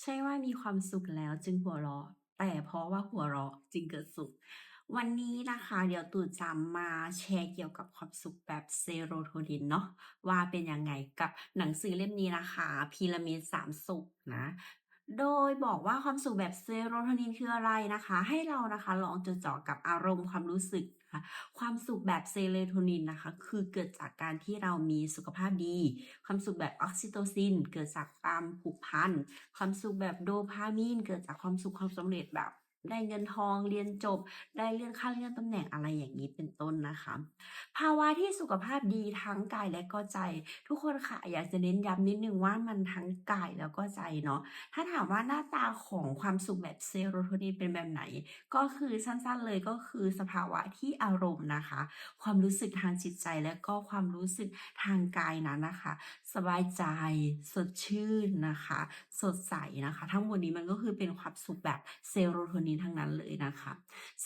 ใช่ว่ามีความสุขแล้วจึงหัวเราะ แต่เพราะว่าหัวเราะจึงเกิดสุข วันนี้นะคะ เดี๋ยวตู่จะมาแชร์เกี่ยวกับความสุขแบบเซโรโทนินเนาะว่าเป็นยังไงกับหนังสือเล่มนี้นะคะพีระมิดสามสุขนะ โดยบอกว่าความสุขแบบเซโรโทนินคืออะไรนะคะ ให้เรานะคะลองจดจ่อกับอารมณ์ความรู้สึกนะคะความสุขแบบเซโรโทนินนะคะ คือเกิดจากการที่เรามีสุขภาพดี ความสุขแบบออกซิโตซิน เกิดจากความผูกพัน ความสุขแบบโดพามีน เกิดจากความสุขความสำเร็จแบบ ได้เงินทองเรียนจบ ได้เลื่อนขั้นเลื่อนตำแหน่งอะไรอย่างงี้เป็นต้นนะคะ ภาวะที่สุขภาพดีทั้งกายและก็ใจ ทุกคนค่ะอยากจะเน้นย้ำนิดนึงว่ามันทั้งกายแล้วก็ใจเนาะถ้าถามว่าหน้าตาของความสุขแบบ Serotonin เป็นแบบไหน ก็คือสั้นๆเลยก็คือสภาวะที่อารมณ์นะคะ ความรู้สึกทางจิตใจและก็ความรู้สึกทางกายนั้นนะคะ สบายใจสดชื่นนะคะ สดใสนะคะ ทั้งหมดนี้มันก็คือเป็นความสุขแบบ Serotonin ทั้ทั้งนั้นเลยนะคะ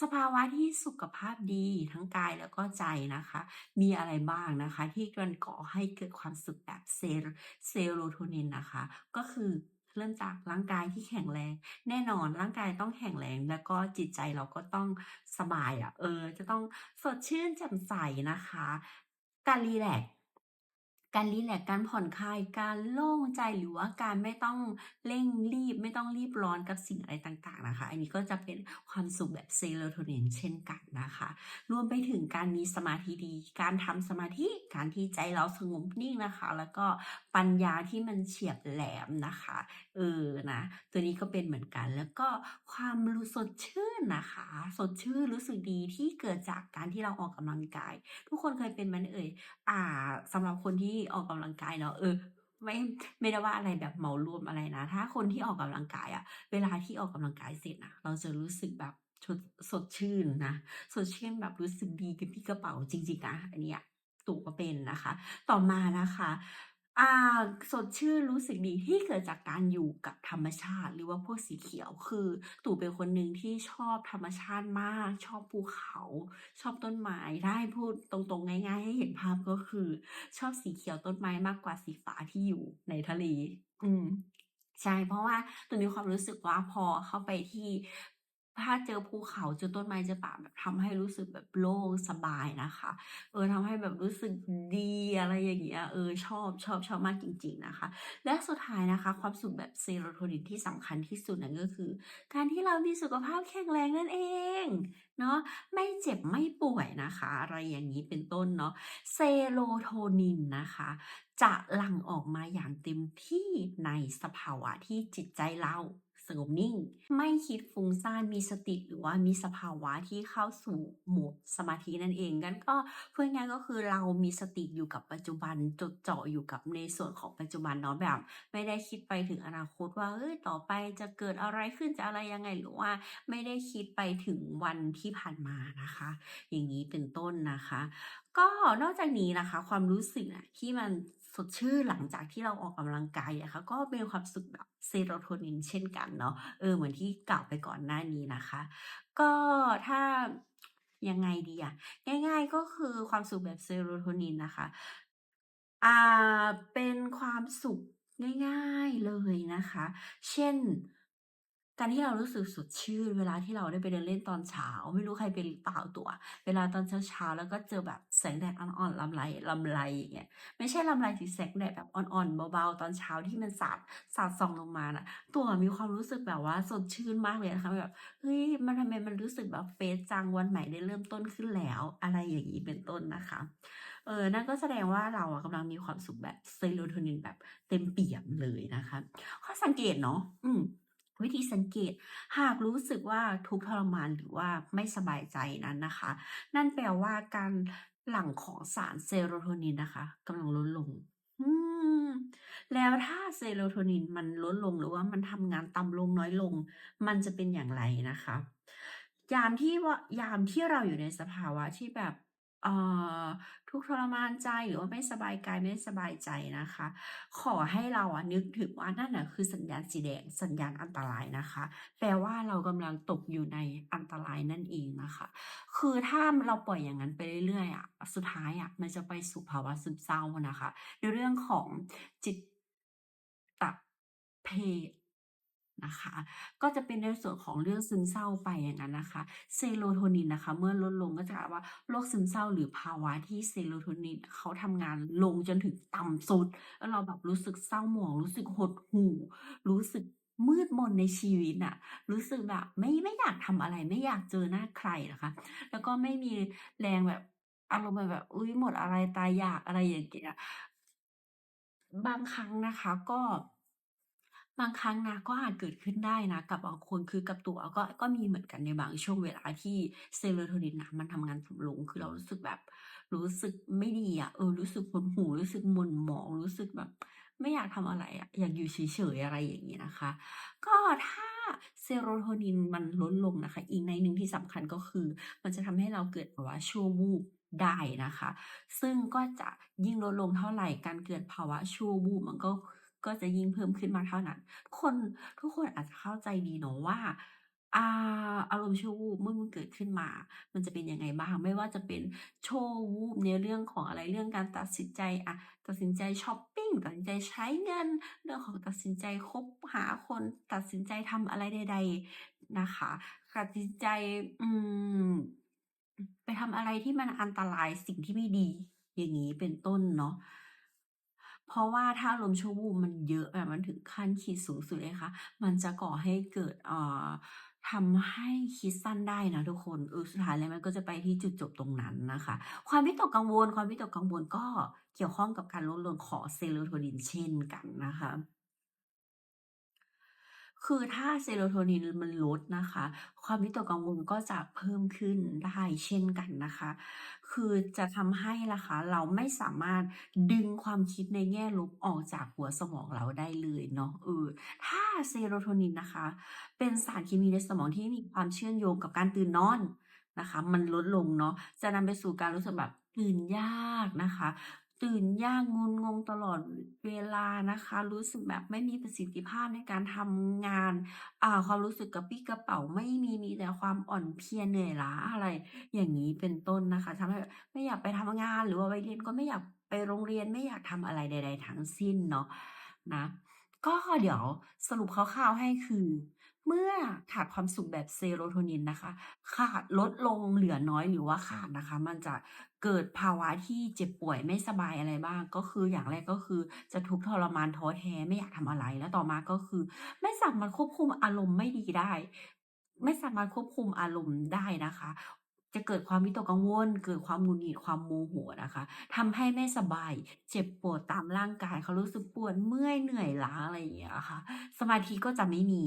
สภาวะที่สุขภาพดีทั้งกายแล้วก็ใจนะคะ มีอะไรบ้างนะคะ ที่มันก่อให้เกิดความสุขแบบ Ser Serotonin นะคะ ก็คือเริ่มจากร่างกายที่แข็งแรง แน่นอนร่างกายต้องแข็งแรง แล้วก็จิตใจเราก็ต้องสบายอะเออ จะต้องสดชื่นแจ่มใสนะคะ การรีแลก การรีแลกการผ่อนคลาย การโล่งใจหรือว่าการไม่ต้องเร่งรีบ ไม่ต้องรีบร้อนกับสิ่งอะไรต่างๆนะคะ อันนี้ก็จะเป็นความสุขแบบ Serotonin เช่นกันนะคะ รวมไปถึงการมีสมาธิดี การทำสมาธิการที่ใจเราสงบนิ่งนะคะ แล้วก็ปัญญาที่มันเฉียบแหลมนะคะเออนะตัวนี้ก็เป็นเหมือนกัน แล้วก็ความรู้สดชื่นนะคะ สดชื่นรู้สึกดีที่เกิดจากการที่เราออกกำลังกาย ทุกคนเคยเป็นไหมเอ่ยอ่าสำหรับคนที่ออกกำลังกายเนาะเออไม่ไม่ได้ว่าอะไรแบบเหมารวมอะไรนะ ถ้าคนที่ออกกำลังกายอะเวลาที่ออกกำลังกายเสร็จอะเราจะรู้สึกแบบชดสดชื่นนะสดชื่นแบบรู้สึกดีกับที่กระเป๋าจริงๆนะอันเนี้ยตู่ก็เป็นนะคะ ต่อมานะคะ สดชื่นรู้สึกดีที่เกิดจากการอยู่กับธรรมชาติ หรือว่าพวกสีเขียวคือ ตู่เป็นคนหนึ่งที่ชอบธรรมชาติมาก ชอบภูเขา ชอบต้นไม้ถ้าให้พูดตรงๆ ง่าย ๆ ให้เห็นภาพก็คือ ชอบสีเขียวต้นไม้มากกว่าสีฟ้าที่อยู่ในทะเล อืมใช่ เพราะว่าตู่มีความรู้สึกว่าพอเข้าไปที่ ถ้าเจอภูเขาเจอต้นไม้เจอป่าแบบทำให้รู้สึกแบบโล่งสบายนะคะ เออทำให้แบบรู้สึกดีอะไรอย่างเงี้ยเออชอบชอบชอบมากจริง ๆนะคะ และสุดท้ายนะคะ ความสุขแบบ Serotonin ที่สำคัญที่สุดนั่นก็คือ การที่เรามีสุขภาพแข็งแรงนั่นเองเนาะไม่เจ็บไม่ป่วยนะคะ อะไรอย่างงี้เป็นต้นเนาะ Serotonin นะคะ จะหลั่งออกมาอย่างเต็มที่ในสภาวะที่จิตใจเรา สงบนิ่ง ไม่คิดฟุ้งซ่านมีสติหรือว่ามีสภาวะที่เข้าสู่โหมดสมาธินั่นเองงั้นก็เพูดง่ายก็คือเรามีสติอยู่กับปัจจุบันจดจ่ออยู่กับในส่วนของปัจจุบันเนาะแบบ ไม่ได้คิดไปถึงอนาคตว่าเฮ้ยต่อไปจะเกิดอะไรขึ้นจะอะไรยังไงหรือว่าไม่ได้คิดไปถึงวันที่ผ่านมานะคะ อย่างงี้เป็นต้นนะคะ ก็นอกจากนี้นะคะ ความรู้สึกอะที่มัน สดชื่นหลังจากที่เราออกกำลังกายอะค่ะก็เป็นความสุขแบบเซโรโทนินเช่นกันเนาะเออเหมือนที่กล่าวไปก่อนหน้านี้นะคะ ก็ถ้ายังไงดีอะง่าย ๆก็คือความสุขแบบเซโรโทนินนะคะอ่าเป็นความสุขง่าย ๆเลยนะคะ เช่น การที่เรารู้สึกสดชื่นเวลาที่เราได้ไปเดินเล่นตอนเช้า ไม่รู้ใครเป็นหรือเปล่าตัว เวลาตอนเช้าๆแล้วก็เจอแบบแสงแดดอ่อนๆรำไรรำไรอย่างเงี้ยไม่ใช่รำไรสิแสงแดดแบบอ่อนๆเบาๆตอนเช้าที่มันสาดสาดส่องลงมาน่ะตัวมีความรู้สึกแบบว่าสดชื่นมากเลยนะคะแบบเฮ้ยมันทำไมมันรู้สึกแบบเฟรชจังวันใหม่ได้เริ่มต้นขึ้นแล้ว อะไรอย่างงี้เป็นต้นนะคะเออนั่นก็แสดงว่าเราอะกำลังมีความสุขแบบ Serotonin แบบเต็มเปี่ยมเลยนะคะข้อสังเกตเนาะอืม วิธีสังเกตหากรู้สึกว่าทุกข์ทรมานหรือว่าไม่สบายใจนั้นนะคะ นั่นแปลว่าการหลั่งของสาร Serotonin นะคะกำลังลดลงแล้วถ้า Serotonin มันลดลงหรือว่ามันทำงานต่ำลงน้อยลง มันจะเป็นอย่างไรนะคะ ยามที่ว่ายามที่เราอยู่ในสภาวะที่แบบ ทุกทรมานใจหรือว่าไม่สบายกายไม่สบายใจนะคะ ขอให้เราอะนึกถึงว่านั่นน่ะคือสัญญาณสีแดงสัญญาณอันตรายนะคะ แปลว่าเรากำลังตกอยู่ในอันตรายนั่นเองนะคะ คือถ้าเราปล่อยอย่างนั้นไปเรื่อยๆอะสุดท้ายอะมันจะไปสู่ภาวะซึมเศร้านะคะ ในเรื่องของจิตตะเภท นะคะ ก็จะเป็นในส่วนของเรื่องซึมเศร้าไปอย่างงั้นนะคะ Serotonin นะคะ เมื่อลดลงก็จะกลายว่าโรคซึมเศร้าหรือภาวะที่ Serotonin เขาทำงานลงจนถึงต่ำสุดแล้วเราแบบรู้สึกเศร้าหมอง รู้สึกหดหู่รู้สึกมืดมนในชีวิตน่ะรู้สึกแบบไม่ไม่อยากทำอะไร ไม่อยากเจอหน้าใครนะคะ แล้วก็ไม่มีแรงแบบอารมณ์แบบอุ๊ยหมดอะไรตายอยากอะไรอย่างเงี้ยบางครั้งนะคะก็ บางครั้งนะก็อาจเกิดขึ้นได้นะ กับบางคนคือกับตัวก็ก็มีเหมือนกันในบางช่วงเวลาที่ Serotonin น่ะมันทำงานต่ำลงคือเรารู้สึกแบบ รู้สึกไม่ดีอะเออรู้สึกหดหูรู้สึกหม่นหมองรู้สึกแบบ ไม่อยากทำอะไรอะอยากอยู่เฉยๆอะไรอย่างงี้นะคะ ก็ถ้า Serotonin มันลดลงนะคะ อีกในหนึ่งที่สำคัญก็คือ มันจะทำให้เราเกิดภาวะชั่ววูบได้นะคะ ซึ่งก็จะยิ่งลดลงเท่าไหร่การเกิดภาวะชั่ววูบมันก็ ก็จะยิ่งเพิ่มขึ้นมาเท่านั้น คนทุกคนอาจจะเข้าใจดีเนาะว่าอ่าอารมณ์ชั่ววูบเมื่อมันเกิดขึ้นมา มันจะเป็นยังไงบ้าง ไม่ว่าจะเป็นโชววูบในเรื่องของอะไรเรื่องการตัดสินใจอะตัดสินใจชอปปิ้งตัดสินใจใช้เงิน เรื่องของตัดสินใจคบหาคนตัดสินใจทำอะไรใด ๆนะคะตัดสินใจอืมไปทำอะไรที่มันอันตรายสิ่งที่ไม่ดี อย่างงี้เป็นต้นเนาะ เพราะว่าถ้าอารมชั่ววูบมันเยอะอะมันถึงขั้นขีดสูงสุดเลยนะคะมันจะก่อให้เกิดอ่าทำให้คิดสั้นได้นะทุกคนเออสุดท้ายแล้วมันก็จะไปที่จุดจบตรงนั้นนะคะ ความวิตกกังวล ความวิตกกังวลก็เกี่ยวข้องกับการลดลงของ Serotonin เช่นกันนะคะคือถ้า Serotonin มันลดนะคะ ความวิตกกังวลก็จะเพิ่มขึ้นได้เช่นกันนะคะ คือจะทำให้ล่ะคะเราไม่สามารถดึงความคิดในแง่ลบออกจากหัวสมองเราได้เลยเนาะเออถ้าเซโรโทนินนะคะ เป็นสารเคมีในสมองที่มีความเชื่อมโยงกับการตื่นนอนนะคะ มันลดลงเนาะจะนำไปสู่การรู้สึกแบบตื่นยากนะคะ ตื่นยากงุนงงตลอดเวลานะคะ รู้สึกแบบไม่มีประสิทธิภาพในการทำงานอ่าความรู้สึกกระปี้กระเปร่าไม่มีมีแต่ความอ่อนเพลียเหนื่อยล้าอะไร อย่างงี้เป็นต้นนะคะทำให้ไม่อยากไปทำงานหรือว่าไปเรียนก็ไม่อยากไปโรงเรียนไม่อยากทำอะไรใด ๆ ทั้งสิ้นเนาะนะ ก็เดี๋ยวสรุปคร่าวๆให้คือ เมื่อขาดความสุขแบบ Serotonin นะคะ ขาดลดลงเหลือน้อยหรือว่าขาดนะคะ มันจะเกิดภาวะที่เจ็บป่วยไม่สบายอะไรบ้าง ก็คืออย่างแรกก็คือจะทุกข์ทรมานท้อแท้ไม่อยากทำอะไร แล้วต่อมาก็คือ ไม่สามารถควบคุมอารมณ์ไม่ดีได้ ไม่สามารถควบคุมอารมณ์ได้นะคะ จะเกิดความวิตกกังวล เกิดความหงุดหงิดความโมโหนะคะทำให้ไม่สบาย เจ็บปวดตามร่างกายเขารู้สึกปวดเมื่อยเหนื่อยล้าอะไรอย่างเงี้ยค่ะ สมาธิก็จะไม่มี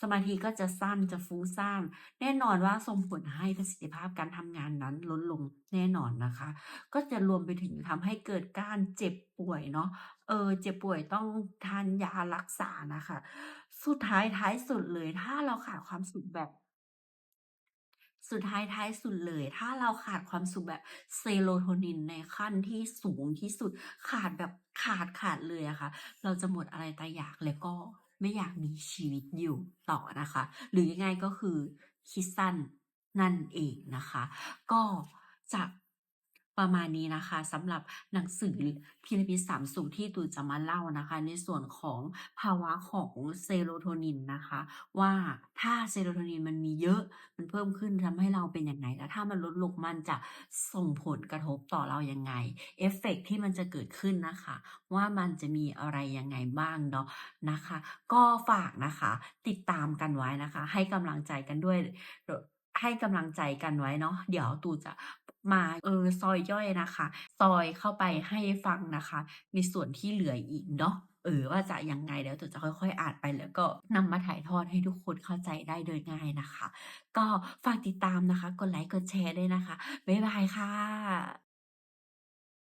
สมาธิก็จะสั้นจะฟุ้งซ่านแน่นอนว่าส่งผลให้ประสิทธิภาพการทำงานนั้นลดลงแน่นอนนะคะ ก็จะรวมไปถึงทำให้เกิดการเจ็บป่วยเนาะเออเจ็บป่วยต้องทานยารักษานะคะ สุดท้ายท้ายสุดเลยถ้าเราขาดความสุขแบบ สุดท้ายท้ายสุดเลย ถ้าเราขาดความสุขแบบเซโรโทนินในขั้นที่สูงที่สุด ขาดแบบขาดขาดเลยอะค่ะ เราจะหมดอะไรตายอยากแล้วก็ไม่อยากมีชีวิตอยู่ต่อนะคะ หรือง่ายๆก็คือคิดสั้นนั่นเองนะคะ ก็จะ ประมาณนี้นะคะสำหรับหนังสือพีระมิดสามสูตรที่ตูจะมาเล่านะคะ ในส่วนของภาวะของ Serotonin นะคะ ว่าถ้า Serotonin มันมีเยอะมันเพิ่มขึ้นทำให้เราเป็นยังไงแล้วถ้ามันลดลงมันจะส่งผลกระทบต่อเรายังไงเอฟเฟกต์ที่มันจะเกิดขึ้นนะคะ ว่ามันจะมีอะไรยังไงบ้างเนาะนะคะ ก็ฝากนะคะ ติดตามกันไว้นะคะ ให้กำลังใจกันด้วยให้กำลังใจกันไว้เนาะเดี๋ยวตูจะ มาเออซอยย่อยนะคะ ซอยเข้าไปให้ฟังนะคะ ในส่วนที่เหลืออีกเนาะเออว่าจะยังไงแล้วจะค่อย ๆ อ่านไปแล้วก็นำมาถ่ายทอดให้ทุกคนเข้าใจได้โดยง่ายนะคะ ก็ฝากติดตามนะคะ กดไลค์กดแชร์ด้วยนะคะ บ๊ายบายค่ะ